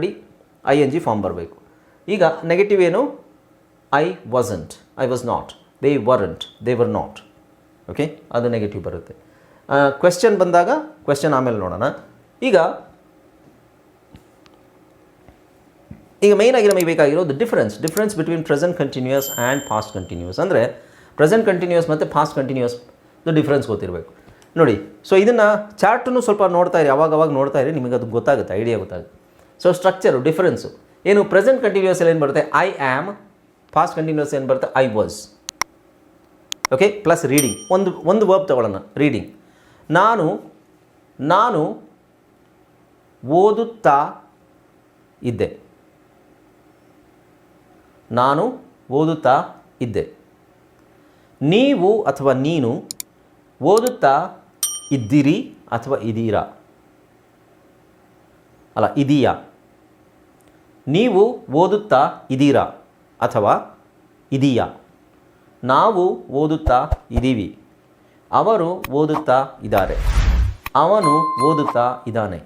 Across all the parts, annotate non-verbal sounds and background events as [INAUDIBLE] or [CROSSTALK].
ಮಾಡಿ I N G form ಬರಬೇಕು. ಈಗ ನೆಗೆಟಿವ್ ಏನು? I wasn't I was not they weren't they were not okay ಅದು negative ಬರುತ್ತೆ. ಕ್ವೆಶ್ಚನ್ ಬಂದಾಗ ಕ್ವೆಶ್ಚನ್ ಆಮೇಲೆ ನೋಡೋಣ. ಈಗ ಈಗ ಮೇನ್ ಆಗಿ ನಮಗೆ ಬೇಕಾಗಿರೋದು difference difference between present continuous and past continuous ಅಂದರೆ ಪ್ರೆಸೆಂಟ್ ಕಂಟಿನ್ಯೂಯಸ್ ಮತ್ತು ಪಾಸ್ಟ್ ಕಂಟಿನ್ಯೂಯಸ್ ಡಿಫ್ರೆನ್ಸ್ ಗೊತ್ತಿರಬೇಕು. ನೋಡಿ ಸೊ ಇದನ್ನು ಚಾರ್ಟನ್ನು ಸ್ವಲ್ಪ ನೋಡ್ತಾ ಇರಿ. ಅವಾಗ ಅವಾಗ ನೋಡ್ತಾ ಇರಿ. ನಿಮಗೆ ಅದು ಗೊತ್ತಾಗುತ್ತೆ ಐಡಿಯಾ ಗೊತ್ತಾಗುತ್ತೆ. ಸೊ ಸ್ಟ್ರಕ್ಚರು ಡಿಫ್ರೆನ್ಸು ಏನು ಪ್ರೆಸೆಂಟ್ ಕಂಟಿನ್ಯೂಸ್ ಏನು ಬರುತ್ತೆ? ಐ ಆ್ಯಮ್ ಫಾಸ್ಟ್ ಕಂಟಿನ್ಯೂಸ್ ಏನು ಬರುತ್ತೆ? I was okay plus reading ಒಂದು ಒಂದು ವರ್ಬ್ ತಗೊಳ್ಳೋಣ. ರೀಡಿಂಗ್ ನಾನು ನಾನು ಓದುತ್ತಾ ಇದ್ದೆ. ನಾನು ಓದುತ್ತಾ ಇದ್ದೆ. ನೀವು ಅಥವಾ ನೀನು ಓದುತ್ತಾ ಇದ್ದೀರಿ ಅಥವಾ ಇದೀರಾ ಅಲ್ಲ, ಇದೀಯಾ? ನೀವು ಓದುತ್ತಾ ಇದೀರಾ ಅಥವಾ ಇದೀಯಾ? ನಾವು ಓದುತ್ತಾ ಇದ್ದೀವಿ ಅವರು ಓದುತ್ತಾ ಇದ್ದಾರೆ. ಅವನು ಓದುತ್ತಾ ಇದ್ದಾನೆ.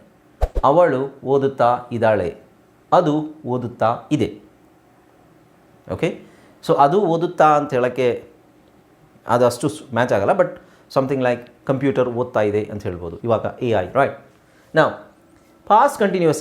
ಅವಳು ಓದುತ್ತಾ ಇದ್ದಾಳೆ. ಅದು ಓದುತ್ತಾ ಇದೆ. ಓಕೆ ಸೊ ಅದು ಓದುತ್ತಾ ಅಂತ ಹೇಳೋಕ್ಕೆ ಅದು ಅಷ್ಟು ಮ್ಯಾಚ್ ಆಗಲ್ಲ ಬಟ್ ಸಮಥಿಂಗ್ ಲೈಕ್ ಕಂಪ್ಯೂಟರ್ ಓದ್ತಾ ಇದೆ ಅಂತ ಹೇಳ್ಬೋದು. ಇವಾಗ ಎ ಐ ರೈಟ್ ನಾವು ಪಾಸ್ ಕಂಟಿನ್ಯೂಸ್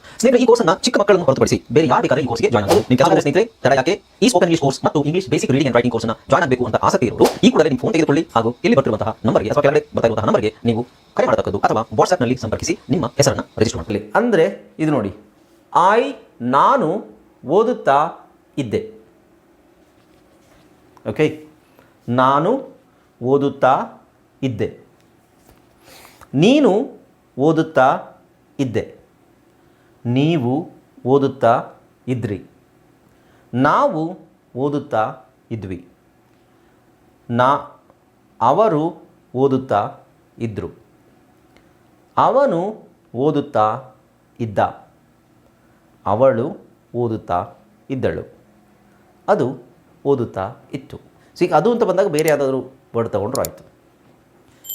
ಸ್ನೇಹಿತರೆ, ಈ ಕೋರ್ಸ್ನ ಚಿಕ್ಕ ಮಕ್ಕಳನ್ನು ಹೊರತುಪಡಿಸಿ ಬೇರೆ ಯಾರು ಬೇಕಾದ್ರೆ ಈ ಕೋರ್ಸ್ಗೆ ಜಾಯ್ನ್ ಆಗಬಹುದು ನಿಮ್ಮ ಕೆಲಸ ಸ್ನೇಹಿತರೆ, ತಡ ಯಾಕೆ? ಈ ಸ್ಪೋಕನ್ ಇಂಗ್ಲಿಷ್ ಕೋರ್ಸ್ ಮತ್ತು English basic reading and writing ಕೋರ್ಸ್ನ ಜಾಯ್ನ್ ಆಗಬೇಕು ಅಂತ ಆಸಕ್ತಿ ಇರೋರು, ಈ ಕೂಡಲೇ ನಿಮ್ಮ ಫೋನ್ ತೆಗೆದುಕೊಳ್ಳಿ ಹಾಗೂ ಇಲ್ಲಿ ಬರ್ತಿರುವಂತಹ ನಂಬರ್ಗೆ ಅಥವಾ ಕೆಳಗಡೆ ಬರ್ತಾ ಇರುವಂತಹ ನಂಬರ್ಗೆ ನೀವು ಕರೆ ಮಾಡತಕ್ಕದ್ದು ಅಥವಾ ವಾಟ್ಸ್ಆಪ್ನಲ್ಲಿ ಸಂಪರ್ಕಿಸಿ ನಿಮ್ಮ ಹೆಸರನ್ನು ರಿಜಿಸ್ಟರ್ ಮಾಡಿಕೊಳ್ಳಿ. ಅಂದರೆ ಇದು ನೋಡಿ ಐ ನಾನು ಓದುತ್ತಾ ಇದ್ದೆ. ಓಕೆ ನಾನು ಓದುತ್ತಾ ಇದ್ದೆ. ನೀನು ಓದುತ್ತಾ ಇದ್ದೆ. ನೀವು ಓದುತ್ತಾ ಇದ್ರಿ. ನಾವು ಓದುತ್ತಾ ಇದ್ವಿ. ನಾ, ಅವರು ಓದುತ್ತಾ ಇದ್ದರು ಅವನು ಓದುತ್ತಾ ಇದ್ದ. ಅವಳು ಓದುತ್ತಾ ಇದ್ದಳು. ಅದು ಓದುತ್ತಾ ಇತ್ತು. ಸಿ ಅದು ಅಂತ ಬಂದಾಗ ಬೇರೆ ಯಾವುದಾದ್ರೂ ವರ್ಡ್ ತೊಗೊಂಡ್ರು ಆಯಿತು.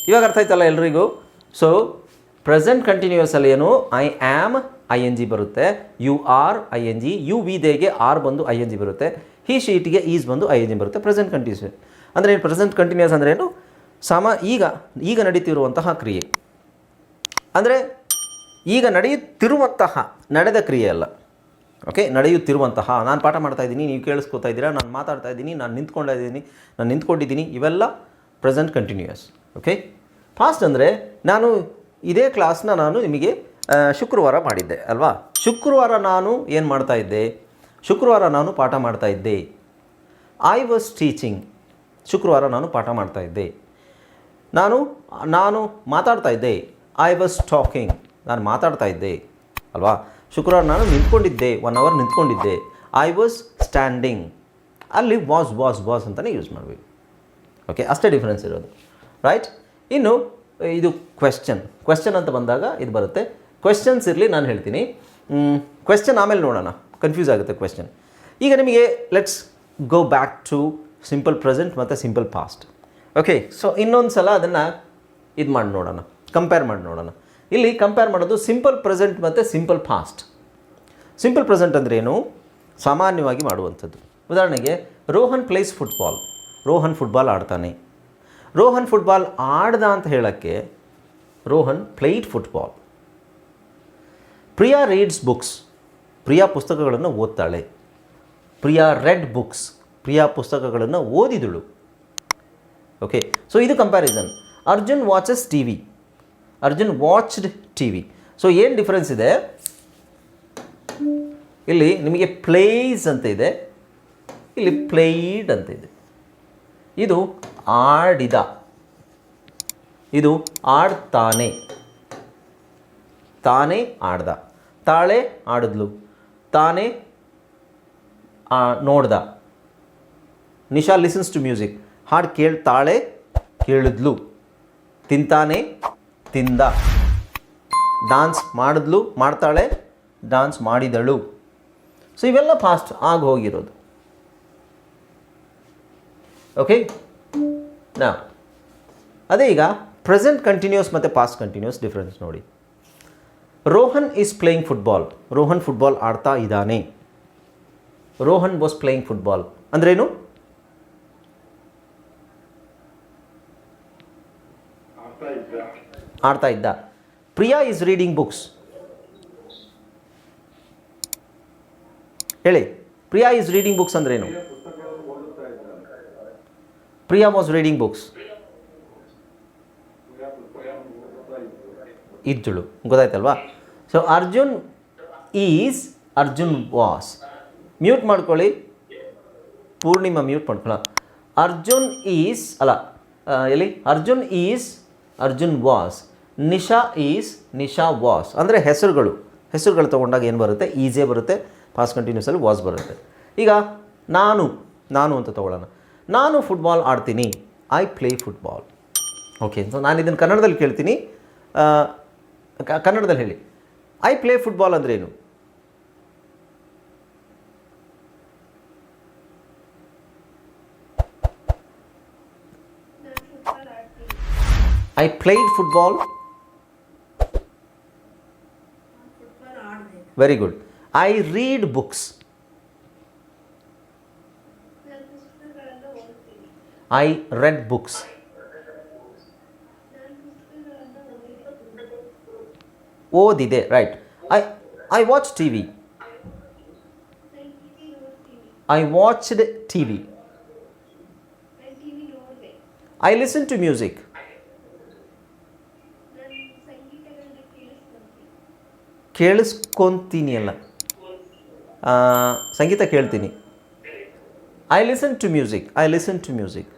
ಇವಾಗ ಅರ್ಥ ಆಯ್ತಲ್ಲ ಎಲ್ರಿಗೂ? ಸೊ ಪ್ರೆಸೆಂಟ್ ಕಂಟಿನ್ಯೂಸಲ್ಲಿ ಏನು? I am I N G ಬರುತ್ತೆ. You are I N G you we ದೇಗೆ are ಬಂದು ಐ ಎನ್ ಜಿ ಬರುತ್ತೆ. ಹಿ ಶೀಟಿಗೆ ಈಸ್ ಬಂದು ಐ ಎನ್ ಜಿ ಬರುತ್ತೆ. Present continuous. ಅಂದರೆ ಏನು? ಪ್ರೆಸೆಂಟ್ ಕಂಟಿನ್ಯೂಸ್ ಅಂದರೆ ಏನು? ಸಮ, ಈಗ ಈಗ ನಡೀತಿರುವಂತಹ ಕ್ರಿಯೆ. ಅಂದರೆ ಈಗ ನಡೆಯುತ್ತಿರುವಂತಹ, ನಡೆದ ಕ್ರಿಯೆ ಅಲ್ಲ. ಓಕೆ? ನಡೆಯುತ್ತಿರುವಂತಹ. ನಾನು ಪಾಠ ಮಾಡ್ತಾ ಇದ್ದೀನಿ, ನೀವು ಕೇಳಿಸ್ಕೊತಾ ಇದ್ದೀರಾ, ನಾನು ಮಾತಾಡ್ತಾ ಇದ್ದೀನಿ, ನಾನು ನಿಂತ್ಕೊಂಡ ಇದ್ದೀನಿ, ನಾನು ನಿಂತ್ಕೊಂಡಿದ್ದೀನಿ, ಇವೆಲ್ಲ ಪ್ರೆಸೆಂಟ್ ಕಂಟಿನ್ಯೂಯಸ್ ಓಕೆ? ಫಾಸ್ಟ್ ಅಂದರೆ ನಾನು ಇದೇ ಕ್ಲಾಸ್ನ ನಾನು ನಿಮಗೆ ಶುಕ್ರವಾರ ಮಾಡಿದ್ದೆ, ಅಲ್ವಾ? ಶುಕ್ರವಾರ ನಾನು ಏನು ಮಾಡ್ತಾ ಇದ್ದೆ? ಶುಕ್ರವಾರ ನಾನು ಪಾಠ ಮಾಡ್ತಾ ಇದ್ದೆ. ಐ ವಾಸ್ ಟೀಚಿಂಗ್ ಶುಕ್ರವಾರ ನಾನು ಪಾಠ ಮಾಡ್ತಾ ಇದ್ದೆ. ನಾನು ನಾನು ಮಾತಾಡ್ತಾ ಇದ್ದೆ. ಐ ವಾಸ್ ಟಾಕಿಂಗ್ ನಾನು ಮಾತಾಡ್ತಾ ಇದ್ದೆ, ಅಲ್ವಾ? ಶುಕ್ರವಾರ ನಾನು ನಿಂತ್ಕೊಂಡಿದ್ದೆ ಒನ್ ಅವರ್ ನಿಂತ್ಕೊಂಡಿದ್ದೆ. ಐ ವಾಸ್ ಸ್ಟ್ಯಾಂಡಿಂಗ್ ಅಲ್ಲಿ ವಾಸ್ ವಾಸ್ ವಾಸ್ ಅಂತಲೇ ಯೂಸ್ ಮಾಡಬೇಕು. ಓಕೆ ಅಷ್ಟೇ ಡಿಫ್ರೆನ್ಸ್ ಇರೋದು. ರೈಟ್ ಇನ್ನು, ಇದು ಕ್ವೆಶ್ಚನ್ ಕ್ವೆಶ್ಚನ್ ಅಂತ ಬಂದಾಗ ಇದು ಬರುತ್ತೆ. ಕ್ವೆಶ್ಚನ್ಸ್ ಇರಲಿ, ನಾನು ಹೇಳ್ತೀನಿ. ಕ್ವೆಶ್ಚನ್ ಆಮೇಲೆ ನೋಡೋಣ. ಕನ್ಫ್ಯೂಸ್ ಆಗುತ್ತೆ ಕ್ವೆಶ್ಚನ್ ಈಗ ನಿಮಗೆ let's go back to simple present ಮತ್ತು ಸಿಂಪಲ್ ಪಾಸ್ಟ್ ಓಕೆ ಸೊ ಇನ್ನೊಂದು ಸಲ ಅದನ್ನು ಇದು ಮಾಡಿ ನೋಡೋಣ. ಕಂಪೇರ್ ಮಾಡಿ ನೋಡೋಣ. ಇಲ್ಲಿ ಕಂಪೇರ್ ಮಾಡೋದು ಸಿಂಪಲ್ ಪ್ರೆಸೆಂಟ್ ಮತ್ತು ಸಿಂಪಲ್ ಪಾಸ್ಟ್ ಸಿಂಪಲ್ ಪ್ರೆಸೆಂಟ್ ಅಂದರೆ ಏನು? ಸಾಮಾನ್ಯವಾಗಿ ಮಾಡುವಂಥದ್ದು. ಉದಾಹರಣೆಗೆ, Rohan plays football Rohan football ಆಡ್ತಾನೆ. ರೋಹನ್ ಫುಟ್ಬಾಲ್ ಆಡ್ದ ಅಂತ ಹೇಳೋಕ್ಕೆ Rohan played football Priya reads books Priya ಪುಸ್ತಕಗಳನ್ನು ಓದ್ತಾಳೆ. ಪ್ರಿಯಾ ರೆಡ್ ಬುಕ್ಸ್ ಪ್ರಿಯಾ ಪುಸ್ತಕಗಳನ್ನು ಓದಿದಳು. ಓಕೆ ಸೊ ಇದು comparison Arjun watches T V Arjun watched T V so ಏನು ಡಿಫ್ರೆನ್ಸ್ ಇದೆ? ಇಲ್ಲಿ ನಿಮಗೆ ಪ್ಲೇಸ್ ಅಂತ ಇದೆ. ಇಲ್ಲಿ ಪ್ಲೇಡ್ ಅಂತ ಇದೆ. ಇದು ಆಡಿದ. ಇದು ಆಡ್ತಾನೆ. ತಾನೇ ಆಡ್ದ. ತಾಳೆ ಆಡಿದ್ಲು. ತಾನೇ ನೋಡ್ದ. ನಿಶಾ ಲಿಸನ್ಸ್ ಟು ಮ್ಯೂಸಿಕ್ ಹಾಡು ಕೇಳ್ತಾಳೆ ಕೇಳಿದ್ಲು. ತಿಂತಾನೆ, ತಿಂದ. ಡಾನ್ಸ್ ಮಾಡಿದ್ಲು, ಮಾಡ್ತಾಳೆ ಡಾನ್ಸ್ ಮಾಡಿದಳು. ಸೊ ಇವೆಲ್ಲ ಫಾಸ್ಟ್ ಆಗಿ ಹೋಗಿರೋದು. ಓಕೆ ನಾ ಅದೇ ಈಗ ಪ್ರೆಸೆಂಟ್ ಕಂಟಿನ್ಯೂಸ್ ಮತ್ತು ಪಾಸ್ಟ್ ಕಂಟಿನ್ಯೂಸ್ ಡಿಫ್ರೆನ್ಸ್ ನೋಡಿ. Rohan is playing football Rohan football ಆಡ್ತಾ ಇದ್ದಾನೆ. ರೋಹನ್ ವಾಸ್ ಪ್ಲೇಯಿಂಗ್ ಫುಟ್ಬಾಲ್ ಅಂದ್ರೇನು? ಆಡ್ತಾ ಇದ್ದ. ಪ್ರಿಯಾ ಈಸ್ ರೀಡಿಂಗ್ ಬುಕ್ಸ್ ಹೇಳಿ. ಪ್ರಿಯಾ ಈಸ್ ರೀಡಿಂಗ್ ಬುಕ್ಸ್ ಅಂದ್ರೇನು? ಪ್ರಿಯಾ ವಾಸ್ ರೀಡಿಂಗ್ ಬುಕ್ಸ್ ಇದ್ದಳು. ಗೊತ್ತಾಯ್ತಲ್ವಾ? So Arjun is Arjun was mute ಮಾಡ್ಕೊಳ್ಳಿ. ಪೂರ್ಣಿಮಾ ಮ್ಯೂಟ್ ಮಾಡ್ಕೊಳ್ಳ. ಅರ್ಜುನ್ ಈಸ್ ಅಲ್ಲ ಎಲ್ಲಿ? Arjun is Arjun was Nisha is Nisha was ಅಂದರೆ ಹೆಸರುಗಳು. ಹೆಸರುಗಳು ತೊಗೊಂಡಾಗ ಏನು ಬರುತ್ತೆ? ಈಸೇ ಬರುತ್ತೆ. ಫಾಸ್ಟ್ ಕಂಟಿನ್ಯೂಸಲ್ಲಿ ವಾಸ್ ಬರುತ್ತೆ. ಈಗ, ನಾನು ನಾನು ಅಂತ ತೊಗೊಳ್ಳೋಣ. ನಾನು ಫುಟ್ಬಾಲ್ ಆಡ್ತೀನಿ. I play football okay so ನಾನು ಇದನ್ನು ಕನ್ನಡದಲ್ಲಿ ಕೇಳ್ತೀನಿ. ಕನ್ನಡದಲ್ಲಿ ಹೇಳಿ. ಐ ಪ್ಲೇ ಫುಟ್ಬಾಲ್ ಅಂದ್ರೇನು? ನಾನು ಫುಟ್ಬಾಲ್ ಆಡ್ತೀನಿ ಐ ಪ್ಲೇಡ್ ಫುಟ್ಬಾಲ್ ನಾನು football ಆಡಿದೆ very good I read books ನಾನು ಪುಸ್ತಕಗಳನ್ನು ಓದ್ತೀನಿ ಐ ರೆಡ್ ಬುಕ್ಸ್ ನಾನು ಪುಸ್ತಕಗಳನ್ನು ಓದಿದ್ದೀನಿ ಓದಿದೆ right I I watch T V I watched T V I listen to music ಕೇಳಿಸ್ಕೊಂತೀನಿ ಅಲ್ಲ ಸಂಗೀತ ಕೇಳ್ತೀನಿ. I listen to music I listen to music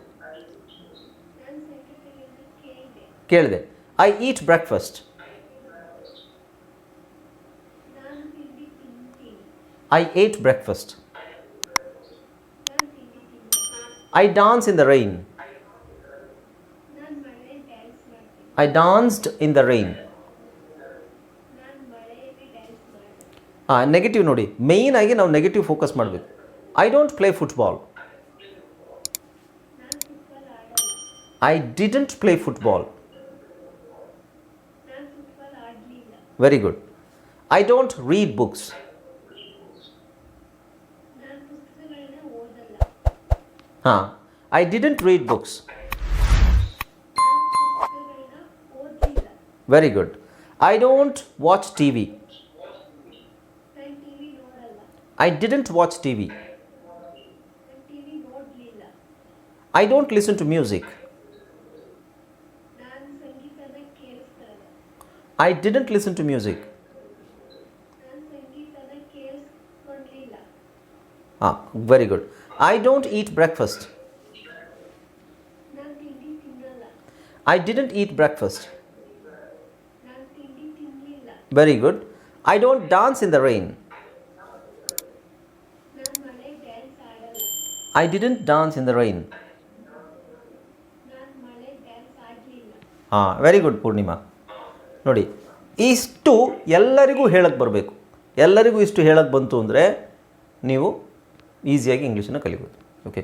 ಕೇಳಿದೆ. ಐ ಈಟ್ ಬ್ರೇಕ್ಫಾಸ್ಟ್ ನಾನು ತಿಂಡಿ ತಿಂತೀನಿ ಐ ಏಟ್ ಬ್ರೇಕ್ಫಾಸ್ಟ್ ನಾನು ತಿಂಡಿ ತಿಂದೆ I dance in the rain ನಾನು ಮಳೆ ಡ್ಯಾನ್ಸ್ ಮಾಡ್ತೀನಿ I danced in the rain ನಾನು ಮಳೆಯಲ್ಲಿ ಡ್ಯಾನ್ಸ್ ಮಾಡಿದೆ ನೆಗೆಟಿವ್ ನೋಡಿ. ಮೇಯ್ನಾಗಿ ನಾವು ನೆಗೆಟಿವ್ ಫೋಕಸ್ ಮಾಡಬೇಕು. ಐ ಡೋಂಟ್ ಪ್ಲೇ ಫುಟ್ಬಾಲ್ ನಾನು ಫುಟ್ಬಾಲ್ ಆಡಲ್ಲ ಐ ಡಿಡೆಂಟ್ ಪ್ಲೇ ಫುಟ್ಬಾಲ್ ನಾನು football ಆಡಲಿಲ್ಲ very good I don't read books ನಾನು ಪುಸ್ತಕಗಳನ್ನ ಓದಲ್ಲ ಹಾಂ ಐ ಡಿಡೆಂಟ್ ರೀಡ್ ಬುಕ್ಸ್ ನಾನು ಪುಸ್ತಕಗಳನ್ನ ಓದಲಿಲ್ಲ very good I don't watch T V ನಾನು ಟಿವಿ ನೋಡಲ್ಲ I didn't watch T V ನಾನು ಟಿವಿ ನೋಡಲಿಲ್ಲ I don't listen to music ನಾನು ಸಂಗೀತನ ಕೇಳಿಸ್ಕೊಳ್ಳಲ್ಲ I didn't listen to music ನಾನು ಸಂಗೀತನ ಕೇಳಿಸ್ಕೊಳ್ಳಲಿಲ್ಲ ಹಾಂ very good very good I don't dance in the rain ನಾನು ಮಳೆ ಡ್ಯಾನ್ಸ್ ಆಡಲ್ಲ I didn't dance in the rain ನಾನು ಮಳೆ ಡ್ಯಾನ್ಸ್ ಆಡಲಿಲ್ಲ ಹಾಂ ವೆರಿ ಗುಡ್ ಪೂರ್ಣಿಮಾ ನೋಡಿ, ಇಷ್ಟು ಎಲ್ಲರಿಗೂ ಹೇಳಕ್ಕೆ ಬರಬೇಕು. ಎಲ್ಲರಿಗೂ ಇಷ್ಟು ಹೇಳಕ್ಕೆ ಬಂತು ಅಂದರೆ ನೀವು ಈಸಿಯಾಗಿ ಇಂಗ್ಲೀಷನ್ನು ಕಲಿಬೋದು. ಓಕೆ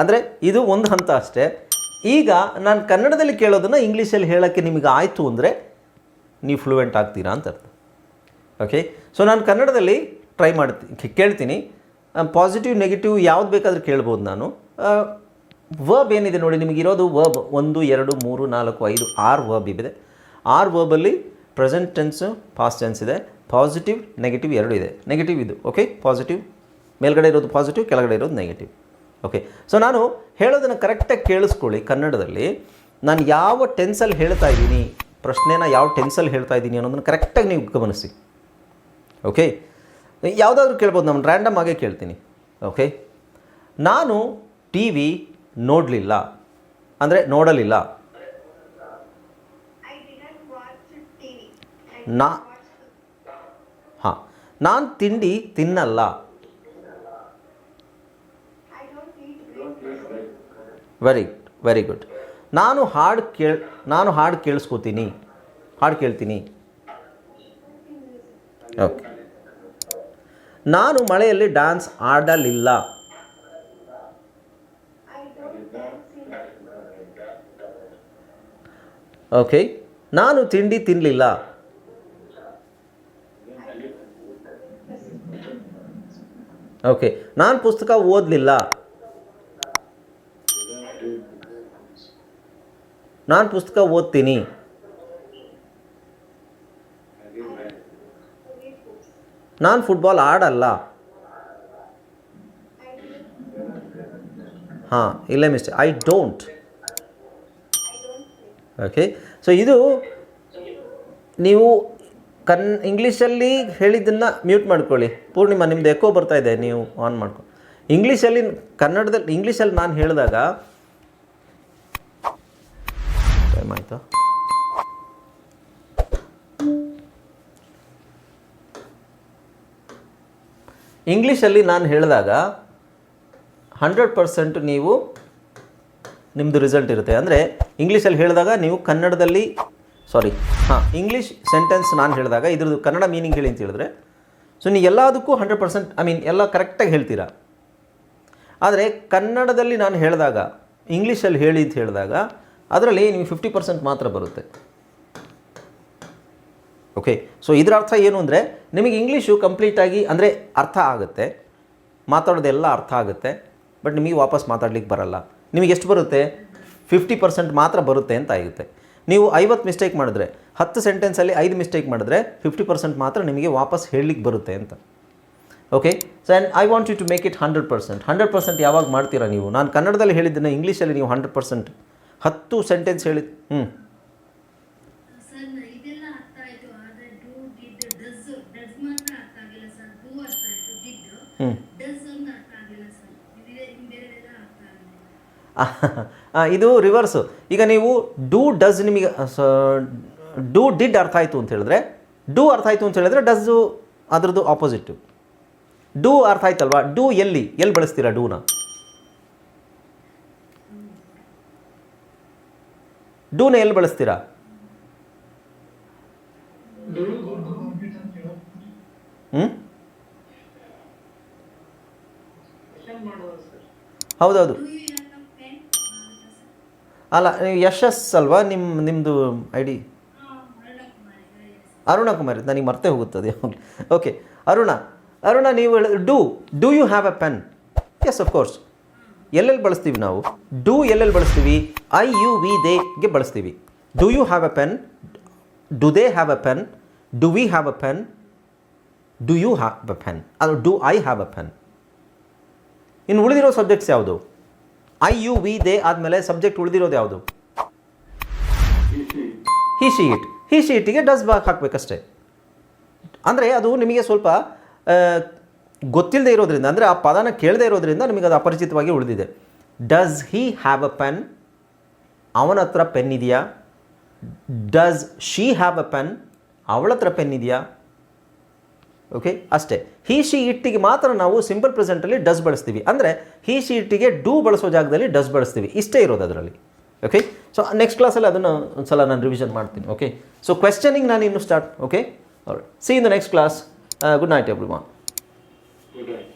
ಅಂದರೆ ಇದು ಒಂದು ಹಂತ ಅಷ್ಟೇ. ಈಗ ನಾನು ಕನ್ನಡದಲ್ಲಿ ಕೇಳೋದನ್ನು ಇಂಗ್ಲೀಷಲ್ಲಿ ಹೇಳೋಕ್ಕೆ ನಿಮಗೆ ಆಯಿತು ಅಂದರೆ ನೀವು ಫ್ಲೂಯೆಂಟ್ ಆಗ್ತೀರಾ ಅಂತ ಅರ್ಥ. ಓಕೆ ಸೊ ನಾನು ಕನ್ನಡದಲ್ಲಿ ಟ್ರೈ ಮಾಡ್ತೀನಿ ಕೇಳ್ತೀನಿ. ಪಾಸಿಟಿವ್ ನೆಗೆಟಿವ್ ಯಾವ್ದು ಬೇಕಾದರೂ ಕೇಳ್ಬೋದು ನಾನು. ವರ್ಬ್ ಏನಿದೆ ನೋಡಿ, ನಿಮಗೆ ಇರೋದು ವರ್ಬ್ ಒಂದು, ಎರಡು, ಮೂರು, ನಾಲ್ಕು, ಐದು, ಆರು ವರ್ಬ್ ಇದೆ. ಆರು ವರ್ಬಲ್ಲಿ ಪ್ರೆಸೆಂಟ್ ಟೆನ್ಸು ಪಾಸ್ಟ್ ಟೆನ್ಸ್ ಇದೆ. ಪಾಸಿಟಿವ್ ನೆಗೆಟಿವ್ ಎರಡು ಇದೆ. ನೆಗೆಟಿವ್ ಇದು. ಓಕೆ ಪಾಸಿಟಿವ್ ಮೇಲ್ಗಡೆ ಇರೋದು ಪಾಸಿಟಿವ್ ಕೆಳಗಡೆ ಇರೋದು ನೆಗೆಟಿವ್ ಓಕೆ ಸೊ ನಾನು ಹೇಳೋದನ್ನು ಕರೆಕ್ಟಾಗಿ ಕೇಳಿಸ್ಕೊಳ್ಳಿ. ಕನ್ನಡದಲ್ಲಿ ನಾನು ಯಾವ ಟೆನ್ಸಲ್ಲಿ ಹೇಳ್ತಾ ಇದ್ದೀನಿ, ಪ್ರಶ್ನೆನ ಯಾವ ಟೆನ್ಸಲ್ಲಿ ಹೇಳ್ತಾ ಇದ್ದೀನಿ ಅನ್ನೋದನ್ನು ಕರೆಕ್ಟಾಗಿ ನೀವು ಗಮನಿಸಿ. ಓಕೆ ಯಾವುದಾದ್ರೂ ಕೇಳ್ಬೋದು, ನಾನು ರ್ಯಾಂಡಮ್ ಆಗೇ ಕೇಳ್ತೀನಿ. ಓಕೆ ನಾನು ಟಿ ವಿ ನೋಡಲಿಲ್ಲ. ಅಂದರೆ ನೋಡಲಿಲ್ಲ. ನಾ ಹಾಂ. ನಾನು ತಿಂಡಿ ತಿನ್ನಲ್ಲ I don't eat breakfast very very good ನಾನು ಹಾಡು ಕೇಳ್, ನಾನು ಹಾಡು ಕೇಳಿಸ್ಕೋತೀನಿ. ಹಾಡು ಕೇಳ್ತೀನಿ. ಓಕೆ ನಾನು ಮಳೆಯಲ್ಲಿ ಡ್ಯಾನ್ಸ್ ಆಡಲಿಲ್ಲ. ಓಕೆ ನಾನು ತಿಂಡಿ ತಿನ್ನಲಿಲ್ಲ ಓಕೆ ನಾನು ಪುಸ್ತಕ ಓದಲಿಲ್ಲ. ನಾನು ಪುಸ್ತಕ ಓದ್ತೀನಿ. ನಾನು ಫುಟ್ಬಾಲ್ ಆಡಲ್ಲ. ಹಾಂ, ಇಲ್ಲೇ mistake I don't. Okay so ಇದು ನೀವು ಕನ್ ಇಂಗ್ಲೀಷಲ್ಲಿ ಹೇಳಿದ್ದನ್ನು ಮ್ಯೂಟ್ ಮಾಡ್ಕೊಳ್ಳಿ ಪೂರ್ಣಿಮಾ, ನಿಮ್ದು ಎಕೋ ಬರ್ತಾ ಇದೆ, ನೀವು ಆನ್ ಮಾಡ್ಕೊ ಇಂಗ್ಲೀಷಲ್ಲಿ ಕನ್ನಡದಲ್ಲಿ ಇಂಗ್ಲೀಷಲ್ಲಿ ನಾನು ಹೇಳಿದಾಗ ಟೈಮ್ ಆಯಿತು ಇಂಗ್ಲೀಷಲ್ಲಿ ನಾನು ಹೇಳಿದಾಗ ಹಂಡ್ರೆಡ್ ಪರ್ಸೆಂಟ್ ನೀವು ನಿಮ್ಮದು ರಿಸಲ್ಟ್ ಇರುತ್ತೆ. ಅಂದರೆ ಇಂಗ್ಲೀಷಲ್ಲಿ ಹೇಳಿದಾಗ ನೀವು ಕನ್ನಡದಲ್ಲಿ ಸಾರಿ ಹಾಂ, ಇಂಗ್ಲೀಷ್ ಸೆಂಟೆನ್ಸ್ ನಾನು ಹೇಳಿದಾಗ ಇದ್ರದ್ದು ಕನ್ನಡ ಮೀನಿಂಗ್ ಹೇಳಿ ಅಂತ ಹೇಳಿದ್ರೆ ಸೊ ನೀವು ಎಲ್ಲದಕ್ಕೂ ಹಂಡ್ರೆಡ್ ಪರ್ಸೆಂಟ್ ಐ ಮೀನ್ ಎಲ್ಲ ಕರೆಕ್ಟಾಗಿ ಹೇಳ್ತೀರಾ? ಆದರೆ ಕನ್ನಡದಲ್ಲಿ ನಾನು ಹೇಳಿದಾಗ, ಇಂಗ್ಲೀಷಲ್ಲಿ ಹೇಳಿ ಅಂತ ಹೇಳಿದಾಗ ಅದರಲ್ಲಿ ನಿಮಗೆ ಫಿಫ್ಟಿ ಪರ್ಸೆಂಟ್ ಮಾತ್ರ ಬರುತ್ತೆ. ಓಕೆ ಸೊ ಇದರ ಅರ್ಥ ಏನು ಅಂದರೆ, ನಿಮಗೆ ಇಂಗ್ಲೀಷು ಕಂಪ್ಲೀಟಾಗಿ ಅಂದರೆ ಅರ್ಥ ಆಗುತ್ತೆ. ಮಾತಾಡೋದೆಲ್ಲ ಅರ್ಥ ಆಗುತ್ತೆ. ಬಟ್ ನಿಮಗೆ ವಾಪಸ್ ಮಾತಾಡ್ಲಿಕ್ಕೆ ಬರಲ್ಲ. ನಿಮಗೆ ಎಷ್ಟು ಬರುತ್ತೆ? ಫಿಫ್ಟಿ ಪರ್ಸೆಂಟ್ ಮಾತ್ರ ಬರುತ್ತೆ ಅಂತ ಆಗುತ್ತೆ. ನೀವು ಐವತ್ತು ಮಿಸ್ಟೇಕ್ ಮಾಡಿದ್ರೆ, ಹತ್ತು ಸೆಂಟೆನ್ಸಲ್ಲಿ ಐದು ಮಿಸ್ಟೇಕ್ ಮಾಡಿದ್ರೆ ಫಿಫ್ಟಿ ಪರ್ಸೆಂಟ್ ಮಾತ್ರ ನಿಮಗೆ ವಾಪಸ್ ಹೇಳಲಿಕ್ಕೆ ಬರುತ್ತೆ ಅಂತ. Okay so and I want you to make it hundred percent hundred percent ಯಾವಾಗ ಮಾಡ್ತೀರಾ ನೀವು? ನಾನು ಕನ್ನಡದಲ್ಲಿ ಹೇಳಿದ್ದನ್ನು ಇಂಗ್ಲೀಷಲ್ಲಿ ನೀವು ಹಂಡ್ರೆಡ್ ಪರ್ಸೆಂಟ್ ಹತ್ತು ಸೆಂಟೆನ್ಸ್ ಹೇಳಿ. ಹ್ಞೂ [LAUGHS] ಇದು ರಿವರ್ಸು ಈಗ ನೀವು ಡೂ ಡಸ್ ನಿಮಗೆ ಡೂ ಡಿಡ್ ಅರ್ಥ ಆಯಿತು ಅಂತ ಹೇಳಿದ್ರೆ ಡೂ ಅರ್ಥ ಆಯಿತು ಅಂತ ಹೇಳಿದ್ರೆ ಡಸ್ಸು ಅದರದ್ದು ಆಪೋಸಿಟ್ ಡೂ ಅರ್ಥ ಆಯ್ತಲ್ವಾ? ಡೂ ಎಲ್ಲಿ? ಎಲ್ಲಿ ಬಳಸ್ತೀರಾ ಡೂನ ಡೂನ ಎಲ್ಲಿ ಬಳಸ್ತೀರಾ? ಹ್ಞೂ ಹೌದೌದು. ಅಲ್ಲ ಯಶಸ್ ಅಲ್ವಾ ನಿಮ್ಮ ನಿಮ್ಮದು ಐ ಡಿ ಅರುಣ ಕುಮಾರಿ, ನನಗೆ ಮರ್ತೇ ಹೋಗುತ್ತದೆ. ಓಕೆ, ಅರುಣ ಅರುಣ, ನೀವು do do you have a pen yes of course ಎಲ್ಲೆಲ್ಲಿ ಬಳಸ್ತೀವಿ ನಾವು? ಡೂ ಎಲ್ಲೆಲ್ಲಿ ಬಳಸ್ತೀವಿ? ಐ ಯು ವಿ ದೇಗೆ ಬಳಸ್ತೀವಿ. Do you have a pen do they have a pen do we have a pen do you have a pen ಅದು do I have a pen ಇನ್ನು ಉಳಿದಿರೋ ಸಬ್ಜೆಕ್ಟ್ಸ್ ಯಾವುದು? ಐ ಯು ವಿ ದೇ ಆದಮೇಲೆ subject ಉಳಿದಿರೋದು ಯಾವುದು? He she it he she ಇಟ್ಗೆ does ಬಾಕ್ ಹಾಕಬೇಕಷ್ಟೇ. ಅಂದರೆ ಅದು ನಿಮಗೆ ಸ್ವಲ್ಪ ಗೊತ್ತಿಲ್ಲದೆ ಇರೋದ್ರಿಂದ, ಅಂದರೆ ಆ ಪದನ ಕೇಳದೇ ಇರೋದ್ರಿಂದ ನಿಮಗೆ ಅದು ಅಪರಿಚಿತವಾಗಿ ಉಳಿದಿದೆ. Does he have a pen ಅವನ ಹತ್ರ ಪೆನ್ ಇದೆಯಾ? Does she have a pen ಅವಳ ಹತ್ರ ಪೆನ್ ಇದೆಯಾ? ಓಕೆ ಅಷ್ಟೇ. ಹಿ ಶಿ ಇಟ್ಟಿಗೆ ಮಾತ್ರ ನಾವು ಸಿಂಪಲ್ ಪ್ರೆಸೆಂಟಲ್ಲಿ ಡಸ್ ಬಳಸ್ತೀವಿ. ಅಂದರೆ ಹಿ ಶಿ ಇಟ್ಟಿಗೆ ಡೂ ಬಳಸೋ ಜಾಗದಲ್ಲಿ ಡಸ್ ಬಳಸ್ತೀವಿ. ಇಷ್ಟೇ ಇರೋದು ಅದರಲ್ಲಿ. ಓಕೆ ಸೊ ನೆಕ್ಸ್ಟ್ ಕ್ಲಾಸಲ್ಲಿ ಅದನ್ನು ಒಂದು ಸಲ ನಾನು ರಿವಿಷನ್ ಮಾಡ್ತೀನಿ. ಓಕೆ ಸೊ ಕ್ವೆಶ್ಚನಿಂಗ್ ನಾನು ಇನ್ನು start okay see in the next class good night everyone